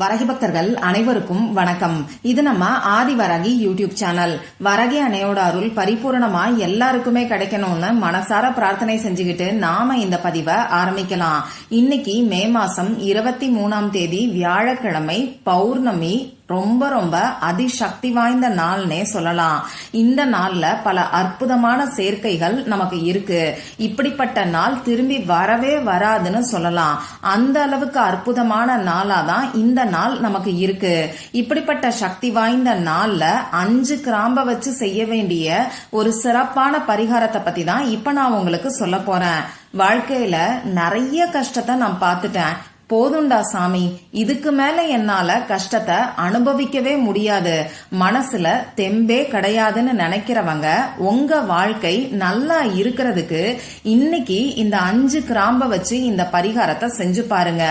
வரகி பக்தர்கள் அனைவருக்கும் வணக்கம். இது நம்ம ஆதி வரகி யூடியூப் சேனல். வரகி அணையோட அருள் பரிபூர்ணமா எல்லாருக்குமே கிடைக்கணும்னு மனசார பிரார்த்தனை செஞ்சுக்கிட்டு நாம இந்த பதிவை ஆரம்பிக்கலாம். இன்னைக்கு மே மாசம் இருபத்தி மூணாம் தேதி வியாழக்கிழமை பௌர்ணமி ரொம்ப ரொம்ப அதிசக்தி வாய்ந்த நாள்னே சொல்லலாம். இந்த நாள்ல பல அற்புதமான சேர்க்கைகள் நமக்கு இருக்கு. இப்படிப்பட்ட நாள் திரும்பி வரவே வராதுன்னு சொல்லலாம். அந்த அளவுக்கு அற்புதமான நாளா தான் இந்த நாள் நமக்கு இருக்கு. இப்படிப்பட்ட சக்தி வாய்ந்த நாள்ல அஞ்சு கிராம்ப வச்சு செய்ய வேண்டிய ஒரு சிறப்பான பரிகாரத்தை பத்தி தான் இப்ப நான் உங்களுக்கு சொல்ல போறேன். வாழ்க்கையில நிறைய கஷ்டத்தை நான் பார்த்துட்டேன். போதுண்டா சாமி இதுக்கு மேல என்னால கஷ்டத்தை அனுபவிக்கவே முடியாது. மனசுல தெம்பே கிடையாதுன்னு நினைக்கிறவங்க உங்க வாழ்க்கை நல்லா இருக்கிறதுக்கு இன்னைக்கு இந்த அஞ்சு கிராம்ப வச்சு இந்த பரிகாரத்தை செஞ்சு பாருங்க.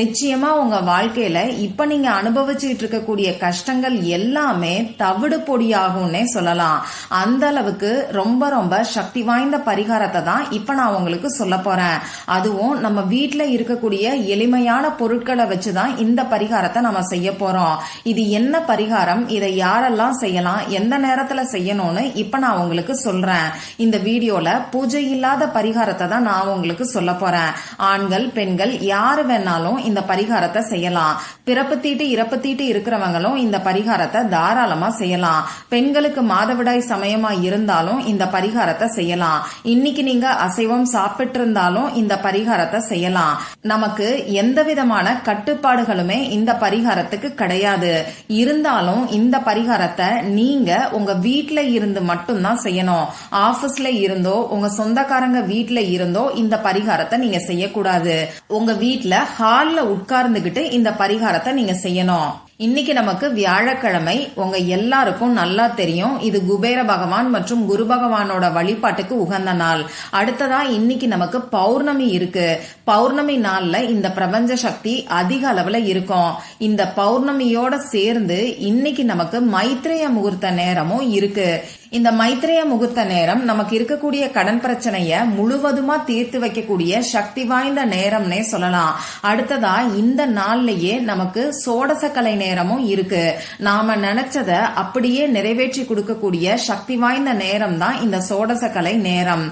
நிச்சயமா உங்க வாழ்க்கையில இப்ப நீங்க அனுபவிச்சுட்டு இருக்கக்கூடிய கஷ்டங்கள் எல்லாமே தவிடு பொடியாகும்னே சொல்லலாம். அந்த அளவுக்கு ரொம்ப ரொம்ப சக்தி வாய்ந்த பரிகாரத்தை தான் இப்ப நான் உங்களுக்கு சொல்ல போறேன். அதுவும் நம்ம வீட்டுல இருக்கக்கூடிய எளிமையான பொருட்களை வச்சுதான் இந்த பரிகாரத்தை நம்ம செய்ய போறோம். இது என்ன பரிகாரம்? இதை யாரெல்லாம் செய்யலாம்? எந்த நேரத்துல செய்யணும்னு இப்ப நான் உங்களுக்கு சொல்றேன். இந்த வீடியோல பூஜை இல்லாத பரிகாரத்தை தான் நான் உங்களுக்கு சொல்ல போறேன். ஆண்கள் பெண்கள் யாரு வேணாலும் இந்த பரிகாரத்தை செய்யலாம். பிறப்பு தீட்டு இறப்பு தீட்டு இருக்கிறவங்களும் இந்த பரிகாரத்தை தாராளமா செய்யலாம். பெண்களுக்கு மாதவிடாய் சமயமா இருந்தாலும் இந்த பரிகாரத்தை செய்யலாம். இன்னைக்கு நீங்க அசைவம் சாப்பிட்டு இருந்தாலும் இந்த பரிகாரத்தை செய்யலாம். நமக்கு எந்த விதமான கட்டுப்பாடுகளுமே இந்த பரிகாரத்துக்கு கிடையாது. இருந்தாலும் இந்த பரிகாரத்தை நீங்க உங்க வீட்ல இருந்து மட்டும்தான் செய்யணும். ஆபீஸ்ல இருந்தோ உங்க சொந்தக்காரங்க வீட்ல இருந்தோ இந்த பரிகாரத்தை நீங்க செய்யக்கூடாது. உங்க வீட்ல ஹால்ல உட்கார்ந்துகிட்டு இந்த பரிகாரத்தை நீங்க செய்யணும். இன்னைக்கு நமக்கு வியாழக்கிழமை. உங்க எல்லாருக்கும் நல்லா தெரியும். இது குபேர பகவான் மற்றும் குரு பகவானோட வழிபாட்டுக்கு உகந்த நாள். அடுத்ததா இன்னைக்கு நமக்கு பௌர்ணமி இருக்கு. பௌர்ணமி நாள்ல இந்த பிரபஞ்ச சக்தி அதிக அளவுல இருக்கும். இந்த பௌர்ணமியோட சேர்ந்து இன்னைக்கு நமக்கு மைத்ரேய முகூர்த்த நேரமும் இருக்கு. இந்த மைத்ரேய முகூர்த்த நேரம் நமக்கு இருக்கக்கூடிய கடன் பிரச்சனைய முழுவதுமா தீர்த்து வைக்கக்கூடிய சக்தி வாய்ந்த நேரம்னே சொல்லலாம். அடுத்ததா இந்த நாள்லயே நமக்கு சோடசக்கலை நேரமும் இருக்கு. நாம நினைச்சத அப்படியே நிறைவேற்றி கொடுக்கக்கூடிய சக்தி வாய்ந்த நேரம் தான் இந்த சோடசக்கலை நேரம்.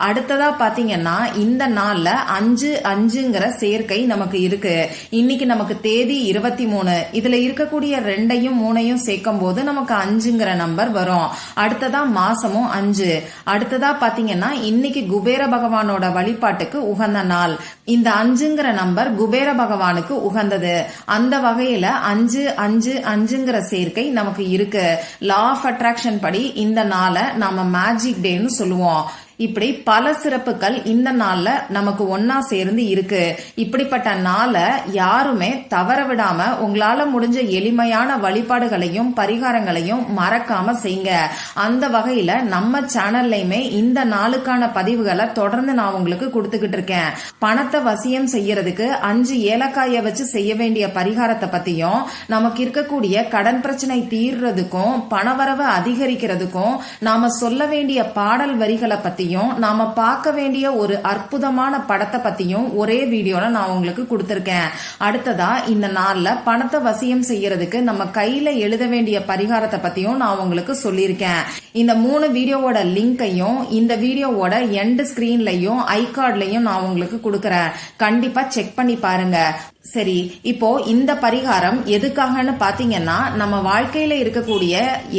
அடுத்ததா பாத்தீங்கன்னா இந்த நாள்ல அஞ்சு அஞ்சுங்கிற சேர்க்கை நமக்கு இருக்கு. இன்னைக்கு நமக்கு தேதி இருபத்தி மூணு இதுல இருக்கக்கூடிய ரெண்டையும் மூணையும் சேர்க்கும் போது நமக்கு அஞ்சுங்கிற நம்பர் வரும். அடுத்ததா மாசமும் அஞ்சு. அடுத்ததா பாத்தீங்கன்னா இன்னைக்கு குபேர பகவானோட வழிபாட்டுக்கு உகந்த நாள். இந்த அஞ்சுங்கிற நம்பர் குபேர பகவானுக்கு உகந்தது. அந்த வகையில அஞ்சு அஞ்சு அஞ்சுங்கிற சேர்க்கை நமக்கு இருக்கு. லா ஆஃப் அட்ராக்ஷன் படி இந்த நாளை நாம மேஜிக் டேன்னு சொல்லுவோம். இப்படி பல சிறப்புகள் இந்த நாள்ல நமக்கு ஒன்னா சேர்ந்து இருக்கு. இப்படிப்பட்ட நாளை யாருமே தவற விடாம உங்களால முடிஞ்ச எளிமையான வழிபாடுகளையும் பரிகாரங்களையும் மறக்காம செய்யுங்க. அந்த வகையில நம்ம சேனல்லையுமே இந்த நாளுக்கான பதிவுகளை தொடர்ந்து நான் உங்களுக்கு கொடுத்துக்கிட்டு இருக்கேன். பணத்தை வசியம் செய்யறதுக்கு அஞ்சு ஏலக்காய வச்சு செய்ய வேண்டிய பரிகாரத்தை பத்தியும் நமக்கு இருக்கக்கூடிய கடன் பிரச்சனை தீர்றதுக்கும் பணவரவு அதிகரிக்கிறதுக்கும் நாம சொல்ல வேண்டிய பாடல் வரிகளை பத்தியும் பத்தியும் நாம பார்க்க வேண்டிய ஒரு அற்புதமான படத்தை பத்தியும் ஒரே வீடியோல நான் உங்களுக்கு கொடுத்திருக்கேன். அடுத்ததா இந்த நாள்ல பணத்தை வசியம் செய்யறதுக்கு நம்ம கையில எழுத வேண்டிய பரிகாரத்தை பத்தியும் நான் உங்களுக்கு சொல்லியிருக்கேன். இந்த மூணு வீடியோவோட லிங்கையும் இந்த வீடியோவோட எண்ட் ஸ்கிரீன்லயும் ஐ கார்ட்லயும் நான் உங்களுக்கு கொடுக்கறேன். கண்டிப்பா செக் பண்ணி பாருங்க. சரி இப்போ இந்த பரிகாரம் எதுக்காகன்னு பாத்தீங்கன்னா நம்ம வாழ்க்கையில இருக்கக்கூடிய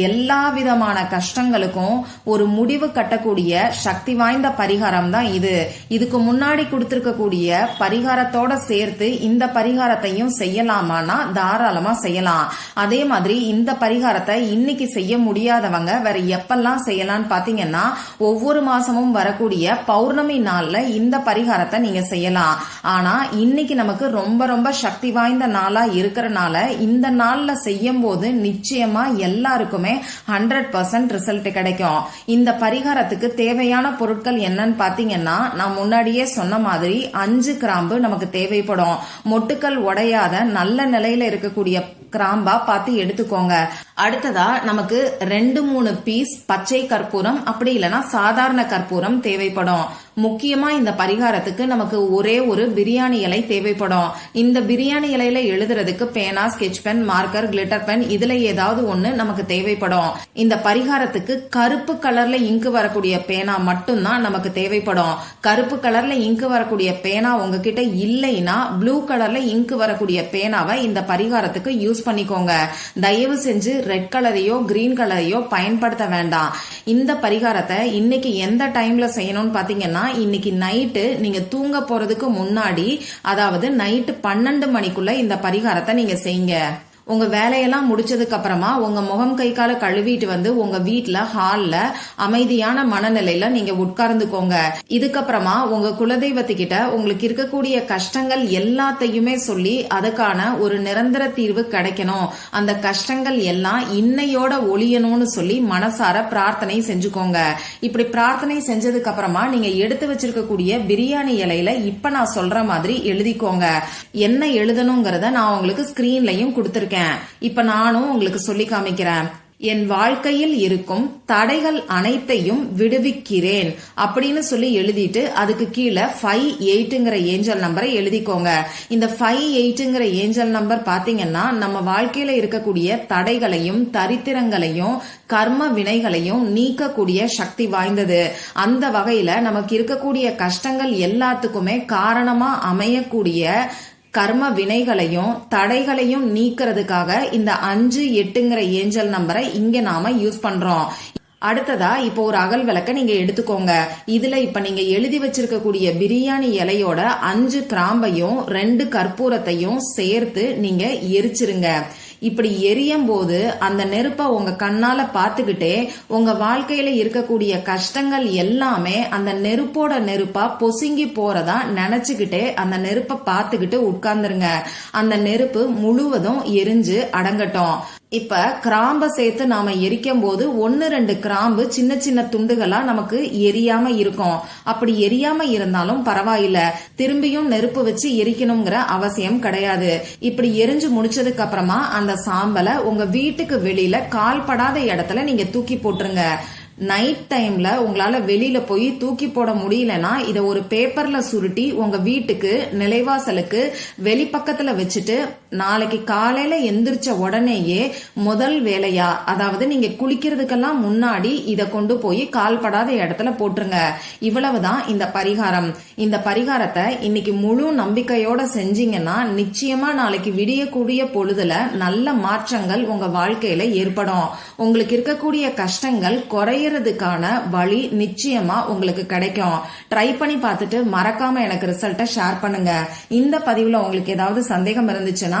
எல்லா விதமான கஷ்டங்களுக்கும் ஒரு முடிவு கட்டக்கூடிய சக்தி வாய்ந்த பரிகாரம் தான் இது. இதுக்கு முன்னாடி கொடுத்திருக்கக்கூடிய பரிகாரத்தோட சேர்த்து இந்த பரிகாரத்தையும் செய்யலாமானா தாராளமா செய்யலாம். அதே மாதிரி இந்த பரிகாரத்தை இன்னைக்கு செய்ய முடியாதவங்க வேற எப்பெல்லாம் செய்யலாம்னு பாத்தீங்கன்னா ஒவ்வொரு மாசமும் வரக்கூடிய பௌர்ணமி நாள்ல இந்த பரிகாரத்தை நீங்க செய்யலாம். ஆனா இன்னைக்கு நமக்கு ரொம்ப ரொம்ப சக்தி வாய்ந்த நாளா இருக்கிறனால இந்த நாள்ல செய்யும் போது நிச்சயமா எல்லாருக்குமே ஹண்ட்ரட் பர்சன்ட் ரிசல்ட் கிடைக்கும். இந்த பரிகாரத்துக்கு தேவையான பொருட்கள் என்னன்னு பாத்தீங்கன்னா நான் முன்னாடியே சொன்ன மாதிரி அஞ்சு கிராம்பு நமக்கு தேவைப்படும். மொட்டுக்கள் உடையாத நல்ல நிலையில இருக்கக்கூடிய கிராம்பா பார்த்து எடுத்துக்கோங்க. அடுத்ததா நமக்கு ரெண்டு மூணு பீஸ் பச்சை கற்பூரம் அப்படி இல்லைன்னா சாதாரண கற்பூரம் தேவைப்படும். முக்கியமா இந்த பரிகாரத்துக்கு நமக்கு ஒரே ஒரு பிரியாணி இலை தேவைப்படும். இந்த பிரியாணி இலையில எழுதுறதுக்கு பேனா sketch pen marker glitter pen இதுல ஏதாவது ஒண்ணு நமக்கு தேவைப்படும். இந்த பரிகாரத்துக்கு கருப்பு கலர்ல இங்கு வரக்கூடிய பேனா மட்டும்தான் நமக்கு தேவைப்படும். கருப்பு கலர்ல இங்கு வரக்கூடிய பேனா உங்ககிட்ட இல்லைன்னா ப்ளூ கலர்ல இங்கு வரக்கூடிய பேனாவை இந்த பரிகாரத்துக்கு யூஸ் பண்ணிக்கோங்க. தயவு செஞ்சு ரெட் கலரையோ கிரீன் கலரையோ பயன்படுத்த வேண்டாம். இந்த பரிகாரத்தை இன்னைக்கு எந்த டைம்ல செய்யணும்னு பாத்தீங்கன்னா இன்னைக்கு நைட்டு நீங்க தூங்க போறதுக்கு முன்னாடி அதாவது நைட்டு பன்னெண்டு மணிக்குள்ள இந்த பரிகாரத்தை நீங்க செய்யுங்க. உங்க வேலையெல்லாம் முடிச்சதுக்கு அப்புறமா உங்க முகம் கை கால கழுவிட்டு வந்து உங்க வீட்டுல ஹால்ல அமைதியான மனநிலையில நீங்க உட்கார்ந்துக்கோங்க. இதுக்கப்புறமா உங்க குலதெய்வத்துக்கிட்ட உங்களுக்கு இருக்கக்கூடிய கஷ்டங்கள் எல்லாத்தையுமே சொல்லி அதுக்கான ஒரு நிரந்தர தீர்வு கிடைக்கணும். அந்த கஷ்டங்கள் எல்லாம் இன்னையோட ஒளியணும்னு சொல்லி மனசார பிரார்த்தனை செஞ்சுக்கோங்க. இப்படி பிரார்த்தனை செஞ்சதுக்கு அப்புறமா நீங்க எடுத்து வச்சிருக்கக்கூடிய பிரியாணி இலையில இப்ப நான் சொல்ற மாதிரி எழுதிக்கோங்க. என்ன எழுதணுங்கிறத நான் உங்களுக்கு ஸ்கிரீன்லயும் கொடுத்துருக்கேன். இப்ப நானும் உங்களுக்கு சொல்லி காமிக்கிறேன். என் வாழ்க்கையில் இருக்கும் தடைகள் அனைத்தையும் விடுவிக்கிறேன் அப்படின்னு சொல்லி எழுதிட்டு அதுக்கு கீழே ஃபைவ் எயிட்டுங்கிற ஏஞ்சல் நம்பரை எழுதிக்கோங்க. இந்த ஃபைவ் எயிட்டுங்கிற ஏஞ்சல் நம்பர் பாத்தீங்கன்னா நம்ம வாழ்க்கையில இருக்கக்கூடிய தடைகளையும் தரித்திரங்களையும் கர்ம வினைகளையும் நீக்கக்கூடிய சக்தி வாய்ந்தது. அந்த வகையில நமக்கு இருக்கக்கூடிய கஷ்டங்கள் எல்லாத்துக்குமே காரணமா அமையக்கூடிய கர்ம வினைகளையும் தடைகளையும் நீக்கிறதுக்காக இந்த அஞ்சு எட்டுங்கிற ஏஞ்சல் நம்பரை இங்க நாம யூஸ் பண்றோம். அடுத்ததா இப்போ ஒரு அகல் விளக்க நீங்க எடுத்துக்கோங்க. இதுல இப்ப நீங்க எழுதி வச்சிருக்கக்கூடிய பிரியாணி இலையோட அஞ்சு கிராம்பையும் ரெண்டு கற்பூரத்தையும் சேர்த்து நீங்க எரிச்சிருங்க. இப்படி எரியும் போது அந்த நெருப்பை உங்க கண்ணால பாத்துக்கிட்டே உங்க வாழ்க்கையில இருக்கக்கூடிய கஷ்டங்கள் எல்லாமே அந்த நெருப்போட நெருப்பா பொசுங்கி போறதா நினைச்சுக்கிட்டே அந்த நெருப்பை பார்த்துக்கிட்டு உட்கார்ந்துருங்க. அந்த நெருப்பு முழுவதும் எரிஞ்சு அடங்கட்டும். இப்ப கிராம்பை சேர்த்து நாம எரிக்கும் போது ஒன்னு ரெண்டு கிராம்பு சின்ன சின்ன துண்டுகளா நமக்கு எரியாம இருக்கும். அப்படி எரியாம இருந்தாலும் பரவாயில்ல. திரும்பியும் நெருப்பு வச்சு எரிக்கணுங்கிற அவசியம் கிடையாது. இப்படி எரிஞ்சு முடிச்சதுக்கு அப்புறமா அந்த சாம்பலை உங்க வீட்டுக்கு வெளியில கால்படாத இடத்துல நீங்க தூக்கி போட்டுருங்க. நைட் டைம்ல உங்களால வெளியில போய் தூக்கி போட முடியலன்னா இத ஒரு பேப்பர்ல சுருட்டி உங்க வீட்டுக்கு நிலைவாசலுக்கு வெளிப்பக்கத்துல வச்சுட்டு நாளைக்கு காலையில எந்திரிச்ச உடனேயே முதல் வேலையா? அதாவது நீங்க குளிக்கிறதுக்கெல்லாம் முன்னாடி இதை கொண்டு போய் கால்படாத இடத்துல போட்டுருங்க. இவ்வளவுதான் இந்த பரிகாரம். இந்த பரிகாரத்தை இன்னைக்கு முழு நம்பிக்கையோட செஞ்சீங்கன்னா நிச்சயமா நாளைக்கு விடியக்கூடிய பொழுதுல நல்ல மாற்றங்கள் உங்க வாழ்க்கையில ஏற்படும். உங்களுக்கு இருக்கக்கூடிய கஷ்டங்கள் குறையறதுக்கான வழி நிச்சயமா உங்களுக்கு கிடைக்கும். ட்ரை பண்ணி பார்த்துட்டு மறக்காம எனக்கு ரிசல்ட்டை ஷேர் பண்ணுங்க. இந்த பதிவுல உங்களுக்கு ஏதாவது சந்தேகம் இருந்துச்சுன்னா